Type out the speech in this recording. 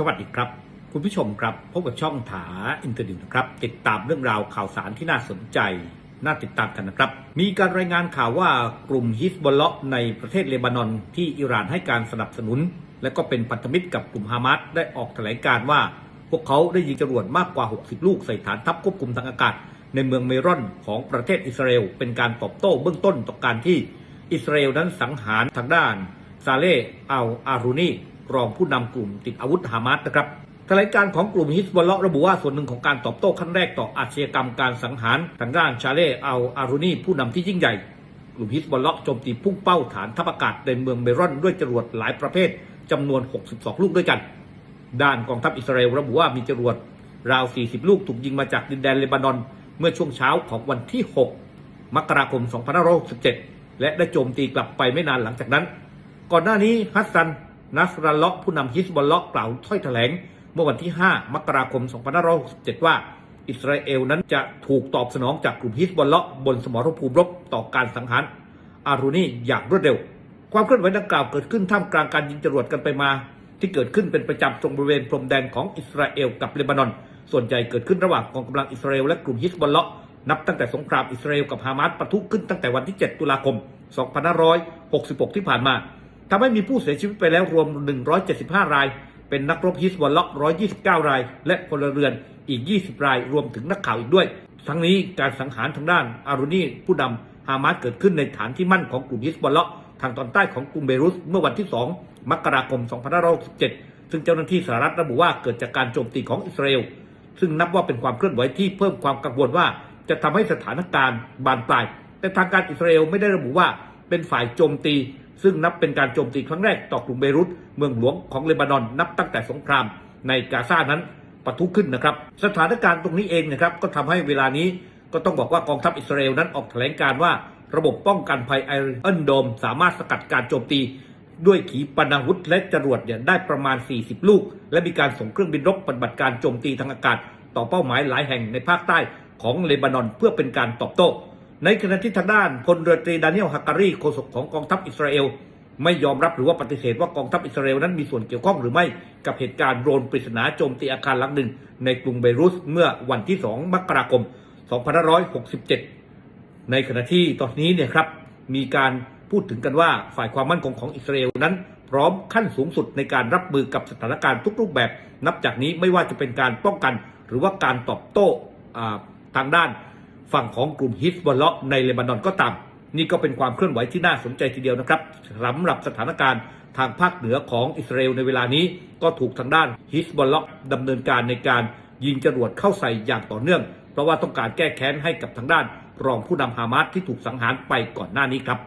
สวัสดีครับ คุณผู้ชมครับพบกับช่องถาอินเทอร์เน็ตนะครับ ติดตามเรื่องราวข่าวสารที่น่าสนใจ น่าติดตามกันนะครับ มีการรายงานข่าวว่ากลุ่มฮิสบอลเลาะในประเทศเลบานอนที่อิหร่านให้การสนับสนุน และก็เป็นพันธมิตรกับกลุ่มฮามาสได้ออกแถลงการ์ว่า พวกเขาได้ยิงจรวดมากกว่า 60 ลูกใส่ฐานทัพควบคุมทางอากาศ ในเมืองเมรอนของประเทศอิสราเอลเป็นการตอบโต้เบื้องต้นต่อการที่อิสราเอลนั้นสังหารทางด้านซาเลห์อัลอารูนี รองผู้นำกลุ่มติดอาวุธฮามาสนะครับแถลงการของกลุ่มฮิสบอลเลาะระบุว่าส่วนหนึ่งของการตอบโต้ขั้นแรกต่ออาชญากรรมการสังหารทางด้านชาเล่อัลอารูนีผู้นำที่ยิ่งใหญ่ กลุ่มฮิสบอลเลาะโจมตีพุ่งเป้าฐานทัพอากาศในเมืองเมรอนด้วยจรวดหลายประเภทจำนวน 62 ลูกด้วยกัน ด้านกองทัพอิสราเอลระบุว่ามีจรวดราว 40 ลูกถูกยิงมาจากดินแดนเลบานอน เมื่อช่วงเช้าของวันที่ 6 มกราคม 2567 และได้โจมตีกลับไปไม่นานหลังจากนั้น ก่อนหน้านี้ฮัสซัน นัสรัลลาะห์ผู้นำฮิสบอลลาะห์กล่าวถ้อยแถลง เมื่อวันที่ 5 มกราคม 2567 ว่า อิสราเอลนั้นจะถูกตอบสนองจากกลุ่มฮิสบอลลาะห์บนสมรภูมิรบต่อการสังหารอารูนีอย่างรวดเร็ว ความเคลื่อนไหวดังกล่าวเกิดขึ้นท่ามกลางการยิงจรวดกันไปมา ที่เกิดขึ้นเป็นประจำตรงบริเวณพรมแดนของอิสราเอลกับเลบานอน ส่วนใหญ่เกิดขึ้นระหว่างกองกำลังอิสราเอลและกลุ่มฮิสบอลลาะห์นับตั้งแต่สงครามอิสราเอลกับฮามาสปะทุขึ้นตั้งแต่วันที่ 7 ตุลาคม 2566 ที่ผ่านมา ทำให้มีผู้เสียชีวิตไปแล้วรวม 175 ราย เป็นนักรบฮิสบอลละ129 ราย และพลเรือนอีก 20 ราย รวมถึงนักข่าวอีกด้วย ทั้งนี้การสังหารทางด้านอารูนีผู้นำฮามาสเกิดขึ้นในฐานที่มั่นของกลุ่มฮิสบอลละทางตอนใต้ของกรุงเบรุตเมื่อวันที่ 2 มกราคม 2567 ซึ่งเจ้าหน้าที่สหรัฐระบุว่าเกิดจากการโจมตีของอิสราเอล ซึ่งนับว่าเป็นความเคลื่อนไหวที่เพิ่มความกังวลว่า จะทำให้สถานการณ์บานปลาย แต่ทางการอิสราเอลไม่ได้ระบุว่าเป็นฝ่ายโจมตี ซึ่งนับเป็นการโจมตีครั้งแรกต่อกรุงเบรุตเมืองหลวงของเลบานอนนับตั้งแต่สงครามในกาซานั้นปะทุขึ้นนะครับ สถานการณ์ตรงนี้เองนะครับก็ทำให้เวลานี้ก็ต้องบอกว่ากองทัพอิสราเอลนั้นออกแถลงการว่าระบบป้องกันภัยไอรอนโดม สามารถสกัดการโจมตี ด้วยขีปนาวุธและจรวดเนี่ยได้ประมาณ 40 ลูก และมีการส่งเครื่องบินรบปฏิบัติการโจมตีทางอากาศ ต่อเป้าหมายหลายแห่งในภาคใต้ของเลบานอนเพื่อเป็นการตอบโต้ ในขณะที่ทางด้านพลเรือตรีดานิเอลฮักการีโฆษกของกองทัพอิสราเอล ไม่ยอมรับหรือว่าปฏิเสธว่ากองทัพอิสราเอลนั้นมีส่วนเกี่ยวข้องหรือไม่กับเหตุการณ์โดรนปริศนาโจมตีอาคารหลังหนึ่ง ในกรุงเบรุตเมื่อวันที่ 2 มกราคม 2567 ในขณะที่ตอนนี้เนี่ยครับมีการพูดถึงกันว่าฝ่ายความมั่นคงของอิสราเอลนั้น พร้อมขั้นสูงสุดในการรับมือกับสถานการณ์ทุกรูปแบบ นับจากนี้ไม่ว่าจะเป็นการป้องกัน หรือว่าการตอบโต้อ่าทางด้าน ฝั่งของกลุ่มฮิสบอลเลาะในเลบานอนก็ตาม นี่ก็เป็นความเคลื่อนไหวที่น่าสนใจทีเดียวนะครับสำหรับสถานการณ์ทางภาคเหนือของอิสราเอลในเวลานี้ก็ถูกทางด้านฮิสบอลเลาะดำเนินการในการยิงจรวดเข้าใส่อย่างต่อเนื่อง เพราะว่าต้องการแก้แค้นให้กับทางด้านรองผู้นำฮามาสที่ถูกสังหารไปก่อนหน้านี้ครับ